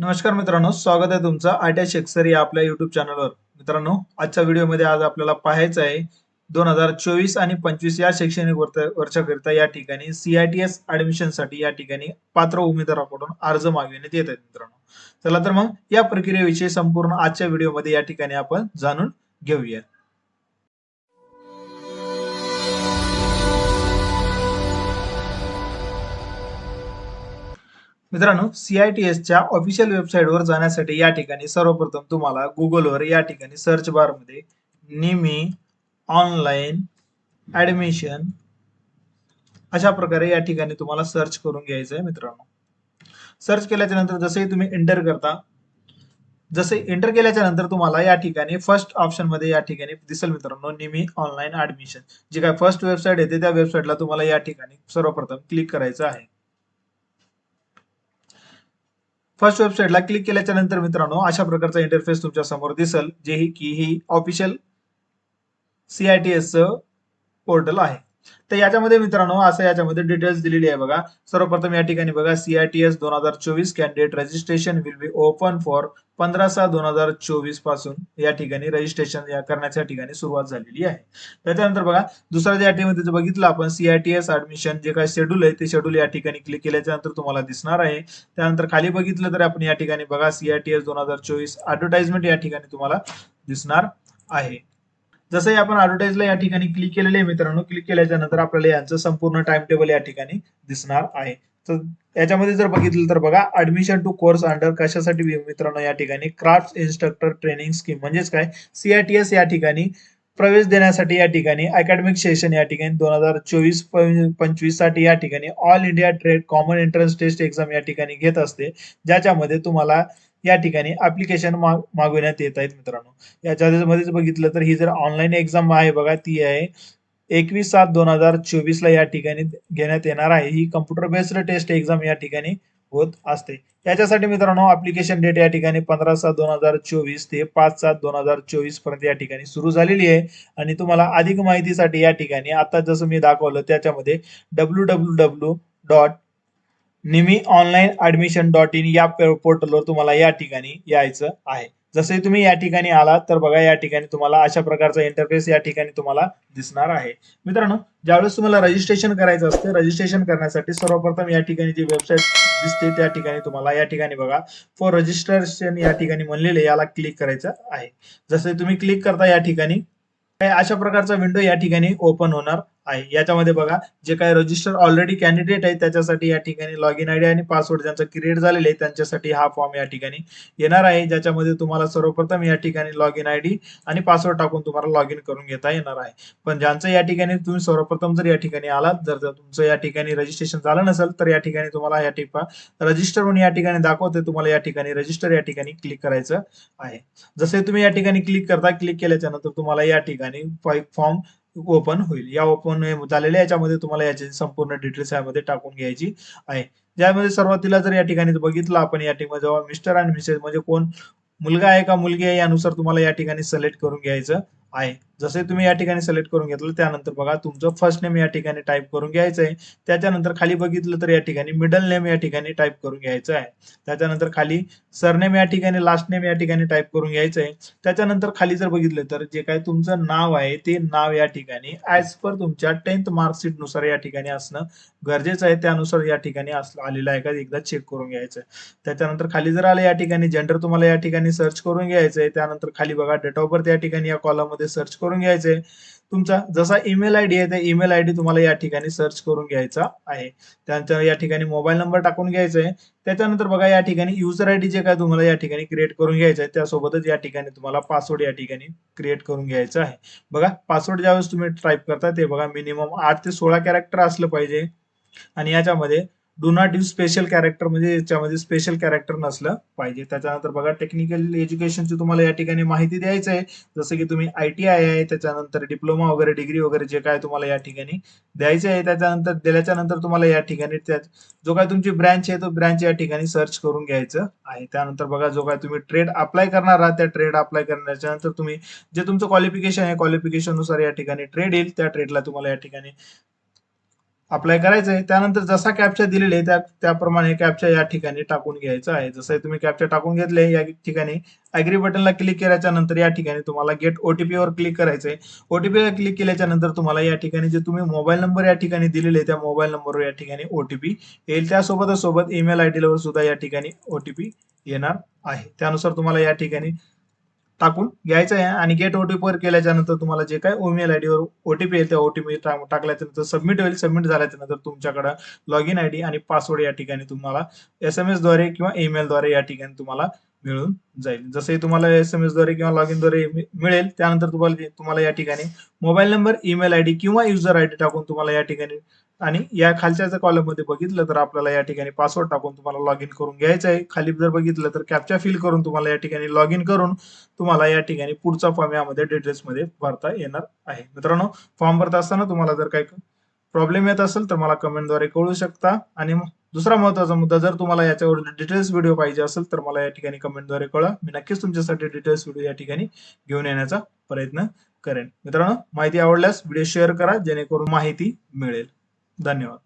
नमस्कार मित्रांनो स्वागत आहे तुमचं आय टी शेक्सर या आपल्या युट्यूब चॅनलवर मित्रांनो आजच्या व्हिडिओमध्ये आज आपल्याला पाहायचं आहे दोन हजार चोवीस आणि पंचवीस या शैक्षणिक वर्ष- वर्षाकरिता या ठिकाणी सीआयटीएस ऍडमिशनसाठी या ठिकाणी पात्र उमेदवाराकडून अर्ज मागविण्यात येत आहेत मित्रांनो. चला तर मग या प्रक्रियेविषयी संपूर्ण आजच्या व्हिडिओमध्ये या ठिकाणी आपण जाणून घेऊया. मित्रांनो सीआयटीएस च्या ऑफिशियल वेबसाईटवर जाण्यासाठी या ठिकाणी सर्वप्रथम तुम्हाला गुगलवर या ठिकाणी सर्च बारमध्ये निमी ऑनलाईन ऍडमिशन अशा प्रकारे या ठिकाणी तुम्हाला सर्च करून घ्यायचं आहे मित्रांनो. सर्च केल्याच्यानंतर जसंही तुम्ही एंटर करता जसे एंटर केल्याच्यानंतर तुम्हाला या ठिकाणी फर्स्ट ऑप्शनमध्ये या ठिकाणी दिसेल मित्रांनो निमी ऑनलाईन ऍडमिशन जी काय फर्स्ट वेबसाईट येते त्या वेबसाईटला तुम्हाला या ठिकाणी सर्वप्रथम क्लिक करायचं आहे. फर्स्ट वेबसाईटला क्लिक केल्याच्यानंतर मित्रांनो अशा प्रकारचा इंटरफेस तुमच्यासमोर दिसेल जे ही की ही ऑफिशियल सीआयटीएस पोर्टल आहे. तर याच्यामध्ये मित्रांनो असं याच्यामध्ये डिटेल्स दिलेली आहे बघा. सर्वप्रथम या ठिकाणी बघा सीआयटीएस दोन हजार चोवीस candidate registration will be open for पंधरा सहा दोन हजार चोवीसपासून या ठिकाणी रजिस्ट्रेशन या करण्याच्या ठिकाणी सुरुवात झालेली आहे. त्याच्यानंतर बघा दुसऱ्या ज्या ठिकाणी जर बघितलं आपण सीआयटीएस ऍडमिशन जे काय शेड्यूल आहे ते शेड्यूल या ठिकाणी क्लिक केल्याच्यानंतर तुम्हाला दिसणार आहे. त्यानंतर खाली बघितलं तर आपण या ठिकाणी बघा सीआयटीएस दोन हजार चोवीस ऍडव्हर्टाइजमेंट या ठिकाणी तुम्हाला दिसणार आहे. जसंही आपण ऍडव्हर्टाईजला या ठिकाणी क्लिक केलेले आहे मित्रांनो क्लिक केल्याच्यानंतर आपल्याला यांचं संपूर्ण टाइम टेबल या ठिकाणी दिसणार आहे. तर याच्यामध्ये जर बघितलं तर बघा ऍडमिशन टू कोर्स अंडर कशासाठी मित्रांनो या ठिकाणी क्राफ्ट इन्स्ट्रक्टर ट्रेनिंग स्कीम म्हणजेच काय? सीआयटीएस या ठिकाणी प्रवेश देण्यासाठी या ठिकाणी अकॅडमिक सेशन या ठिकाणी दोन हजार चोवीस पंचवीससाठी या ठिकाणी all India trade common entrance test exam या ठिकाणी घेत असते. ज्याच्यामध्ये तुम्हाला या ठिकाणी ऍप्लिकेशन मागविण्यात येत आहेत मित्रांनो. याच्यामध्येच बघितलं तर ही जर ऑनलाईन एक्झाम आहे बघा ती आहे एकवीस सात दोन हजार चोवीस ला या ठिकाणी घेण्यात येणार आहे. ही कम्प्युटर बेस्ड टेस्ट एक्झाम या ठिकाणी होत असते. याच्यासाठी मित्रांनो अप्लिकेशन डेट या ठिकाणी पंधरा सात दोन हजार चोवीस ते पाच सात दोन हजार चोवीसपर्यंत या ठिकाणी सुरू झालेली आहे. आणि तुम्हाला अधिक माहितीसाठी या ठिकाणी आता जसं मी दाखवलं त्याच्यामध्ये W W W dot NIMI online admission dot in या पोर्टलवर तुम्हाला या ठिकाणी यायचं आहे. जसे तुम्ही या ठिकाणी आलात तर बघा या ठिकाणी तुम्हाला अशा प्रकारचा इंटरफेस या ठिकाणी तुम्हाला दिसणार आहे. मित्रांनो ज्यावेळेस तुम्हाला रजिस्ट्रेशन करायचं असतं रजिस्ट्रेशन करण्यासाठी सर्वप्रथम या ठिकाणी जी वेबसाईट दिसते त्या ठिकाणी तुम्हाला या ठिकाणी बघा. फॉर रजिस्ट्रेशन या ठिकाणी म्हणलेले याला क्लिक करायचं आहे. जसे तुम्ही क्लिक करता या ठिकाणी अशा प्रकारचा विंडो या ठिकाणी ओपन होणार आहे याच्यामध्ये बघा जे काही रजिस्टर ऑलरेडी कॅन्डिडेट आहे त्याच्यासाठी या ठिकाणी लॉग इन आयडी आणि पासवर्ड ज्यांचा क्रिएट झालेले आहे त्यांच्यासाठी हा फॉर्म या ठिकाणी येणार आहे ज्याच्यामध्ये तुम्हाला सर्वप्रथम या ठिकाणी लॉग इन आयडी आणि पासवर्ड टाकून तुम्हाला लॉग इन करून घेता येणार आहे पण ज्यांचं या ठिकाणी तुम्ही सर्वप्रथम जर या ठिकाणी आलात जर तुमचं या ठिकाणी रजिस्ट्रेशन झालं नसेल तर या ठिकाणी तुम्हाला या ठिका रजिस्टर म्हणून या ठिकाणी दाखवते तुम्हाला या ठिकाणी रजिस्टर या ठिकाणी क्लिक करायचं आहे जसे तुम्ही या ठिकाणी क्लिक करता क्लिक केल्याच्यानंतर तुम्हाला या ठिकाणी फॉर्म ओपन होईल. या ओपन झालेल्या याच्यामध्ये तुम्हाला याची संपूर्ण डिटेल्स यामध्ये टाकून घ्यायची आहे. ज्यामध्ये सुरुवातीला जर या ठिकाणी बघितलं आपण या ठिकाणी जेव्हा मिस्टर आणि मिसेस म्हणजे कोण मुलगा आहे का मुलगी आहे यानुसार तुम्हाला या ठिकाणी सिलेक्ट करून घ्यायचं आहे. जसे तुम्ही या ठिकाणी सिलेक्ट करून घेतलं त्यानंतर बघा तुमचं फर्स्ट नेम या ठिकाणी टाईप करून घ्यायचं आहे त्याच्यानंतर खाली बघितलं तर या ठिकाणी मिडल नेम या ठिकाणी टाईप करून घ्यायचं आहे त्याच्यानंतर खाली सरनेम या ठिकाणी लास्ट नेम या ठिकाणी टाईप करून घ्यायचं आहे त्याच्यानंतर खाली जर बघितलं तर जे काय तुमचं नाव आहे ते नाव या ठिकाणी ऍज पर तुमच्या टेन्थ मार्कशीटनुसार या ठिकाणी असणं गरजेचं आहे त्यानुसार या ठिकाणी आलेलं आहे का एकदा चेक करून घ्यायचं त्याच्यानंतर खाली जर आलं या ठिकाणी जेंडर तुम्हाला या ठिकाणी सर्च करून घ्यायचं आहे त्यानंतर खाली बघा डेट ऑफ बर्थ या ठिकाणी या कॉलममध्ये सर्च करून घ्यायचंय तुमचा जसा ईमेल आयडी आहे त्या ईमेल आयडी तुम्हाला या ठिकाणी सर्च करून घ्यायचा आहे. त्यानंतर या ठिकाणी मोबाईल नंबर टाकून घ्यायचा. आहे त्याच्यानंतर बघा या ठिकाणी युजर आयडी जे काय तुम्हाला या ठिकाणी क्रिएट करून घ्यायचं आहे त्यासोबतच या ठिकाणी तुम्हाला पासवर्ड या ठिकाणी क्रिएट करून घ्यायचा आहे. बघा पासवर्ड ज्यावेळेस तुम्ही टाईप करता ते बघा मिनिमम आठ ते सोळा कॅरेक्टर असलं पाहिजे. आणि याच्यामध्ये do not use special character म्हणजे याच्यामध्ये स्पेशल कॅरेक्टर नसलं पाहिजे. त्याच्यानंतर बघा टेक्निकल एज्युकेशनची तुम्हाला या ठिकाणी माहिती द्यायचं आहे जसं की तुम्ही आय टी आय आहे त्याच्यानंतर डिप्लोमा वगैरे डिग्री वगैरे जे काय तुम्हाला या ठिकाणी द्यायचे आहे त्याच्यानंतर दिल्याच्या नंतर तुम्हाला या ठिकाणी त्या जो काय तुमची ब्रँच आहे तो ब्रँच या ठिकाणी सर्च करून घ्यायचं आहे. त्यानंतर बघा जो काय तुम्ही ट्रेड अप्लाय करणार आहात त्या ट्रेड अप्लाय करण्याच्या नंतर तुम्ही जे तुमचं क्वालिफिकेशन आहे क्वालिफिकेशननुसार या ठिकाणी ट्रेड येईल त्या ट्रेडला तुम्हाला या ठिकाणी अप्लाय करायचं आहे त्यानंतर जसा कॅप्चा दिलेला आहे त्या त्याप्रमाणे कॅप्चा या ठिकाणी टाकून घ्यायचा आहे. जसं तुम्ही कॅप्चा टाकून घेतले या ठिकाणी अग्री बटनला क्लिक केल्याच्यानंतर या ठिकाणी तुम्हाला गेट ओटीपीवर क्लिक करायचं आहे ओटीपीवर क्लिक केल्याच्यानंतर तुम्हाला या ठिकाणी जे तुम्ही मोबाईल नंबर या ठिकाणी दिलेले आहे त्या मोबाईल नंबरवर या ठिकाणी ओटीपी येईल. त्यासोबतच सोबत ईमेल आय डीवर सुद्धा या ठिकाणी ओटीपी येणार आहे. त्यानुसार तुम्हाला या ठिकाणी टाकून घ्यायचं आहे आणि गेट ओटीपी वर केल्याच्यानंतर तुम्हाला जे काय ओमेल आयडी वर ओटीपी येईल त्या ओटीपी टाकल्याच्या नंतर सबमिट होईल. सबमिट झाल्याच्यानंतर तुमच्याकडे लॉग इन आयडी आणि पासवर्ड या ठिकाणी तुम्हाला एस एम एसद्वारे किंवा ईमेल द्वारे या ठिकाणी तुम्हाला मिळून जाईल. जसे तुम्हाला एस एम एसद्वारे किंवा लॉग इनद्वारे मिळेल त्यानंतर तुम्हाला तुम्हाला या ठिकाणी मोबाईल नंबर ईमेल आयडी किंवा युजर आयडी टाकून तुम्हाला या ठिकाणी आणि या खालच्या कॉलममध्ये बघितलं तर आपल्याला या ठिकाणी पासवर्ड टाकून तुम्हाला लॉग इन करून घ्यायचं आहे. खाली जर बघितलं तर कॅप्चा फिल करून तुम्हाला या ठिकाणी लॉग इन करून तुम्हाला या ठिकाणी पुढचा फॉर्म यामध्ये डिटेल्समध्ये भरता येणार आहे. मित्रांनो फॉर्म भरत असताना तुम्हाला जर काही प्रॉब्लेम येत असेल तर मला कमेंटद्वारे कळू शकता. आणि दुसरा महत्त्वाचा मुद्दा जर तुम्हाला याच्यावर डिटेल्स व्हिडिओ पाहिजे असेल तर मला या ठिकाणी कमेंटद्वारे कळवा. मी नक्कीच तुमच्यासाठी डिटेल्स व्हिडिओ या ठिकाणी घेऊन येण्याचा प्रयत्न करेन. मित्रांनो माहिती आवडल्यास व्हिडिओ शेअर करा जेणेकरून माहिती मिळेल. धन्यवाद.